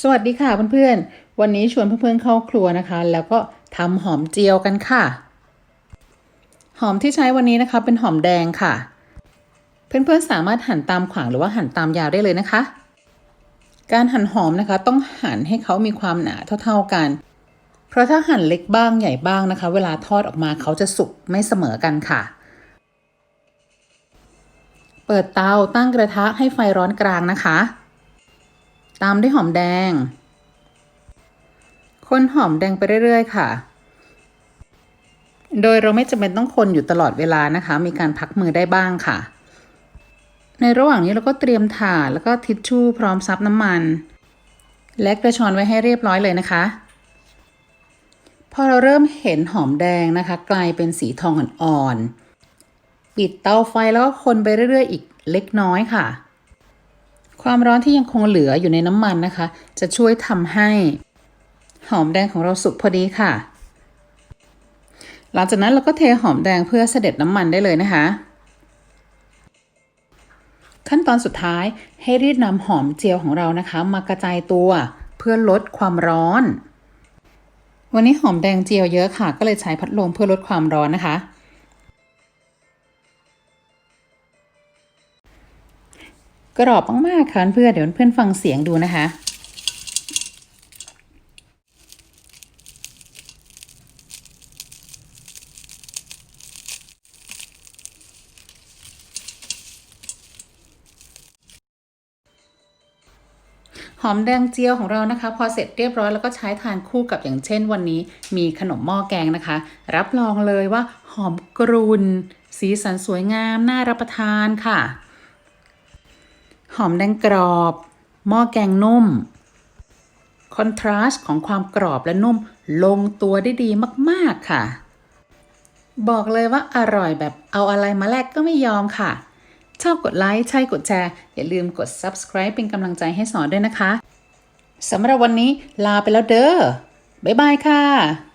สวัสดีค่ะเพื่อนๆ วันนี้ชวนเพื่อนๆเข้าครัวนะคะ แล้วก็ทำหอมเจียวกันค่ะ หอมที่ใช้วันนี้นะคะเป็นหอมแดงค่ะ เพื่อนๆสามารถหั่นตามขวางหรือว่าหั่นตามยาวได้เลยนะคะ การหั่นหอมนะคะ ต้องหั่นให้เขามีความหนาเท่าๆกัน เพราะถ้าหั่นเล็กบ้างใหญ่บ้างนะคะ เวลาทอดออกมาเขาจะสุกไม่เสมอกันค่ะ เปิดเตาตั้งกระทะให้ไฟร้อนกลางนะคะ ตามด้วยหอมแดง คนหอมแดงไปเรื่อยๆ ค่ะ โดยเราไม่จำเป็นต้องคนอยู่ตลอดเวลานะคะ มีการพักมือได้บ้างค่ะ ในระหว่างนี้เราก็เตรียมถาดแล้วก็ทิชชู่พร้อมซับน้ำมัน และกระชอนไว้ให้เรียบร้อยเลยนะคะ พอเราเริ่มเห็นหอมแดงนะคะ กลายเป็นสีทองอ่อนๆปิดเตาไฟแล้วก็คนไปเรื่อยๆ อีกเล็กน้อยค่ะ ความร้อนที่ยังคงเหลืออยู่ในน้ำมันนะคะ จะช่วยทำให้หอมแดงของเราสุกพอดีค่ะ หลังจากนั้นเราก็เทหอมแดงเพื่อเสด็จน้ำมันได้เลยนะคะ ขั้นตอนสุดท้ายให้รีดนำหอมเจียวของเรานะคะ มากระจายตัวเพื่อลดความร้อน วันนี้หอมแดงเจียวเยอะค่ะ ก็เลยใช้พัดลมเพื่อลดความร้อนนะคะ กรอบมากๆค่ะเพื่อนเดี๋ยวเพื่อนฟังเสียงดูนะคะหอมแดงเจียวของเรานะคะ พอเสร็จเรียบร้อยแล้วก็ใช้ทานคู่กับอย่างเช่นวันนี้ มีขนมหม้อแกงนะคะ รับรองเลยว่าหอมกรุนสีสันสวยงามน่ารับประทานค่ะ หอมแดงกรอบ หม้อแกงนุ่ม คอนทราสต์ของความกรอบและนุ่มลงตัวได้ดีมาก ๆ ค่ะ บอกเลยว่าอร่อยแบบเอาอะไรมาแลกก็ไม่ยอมค่ะ ชอบกดไลค์ ใช่กดแชร์ อย่าลืมกด subscribe เป็นกำลังใจให้สอนด้วยนะคะ สำหรับวันนี้ลาไปแล้วเด้อ บ๊ายบายค่ะ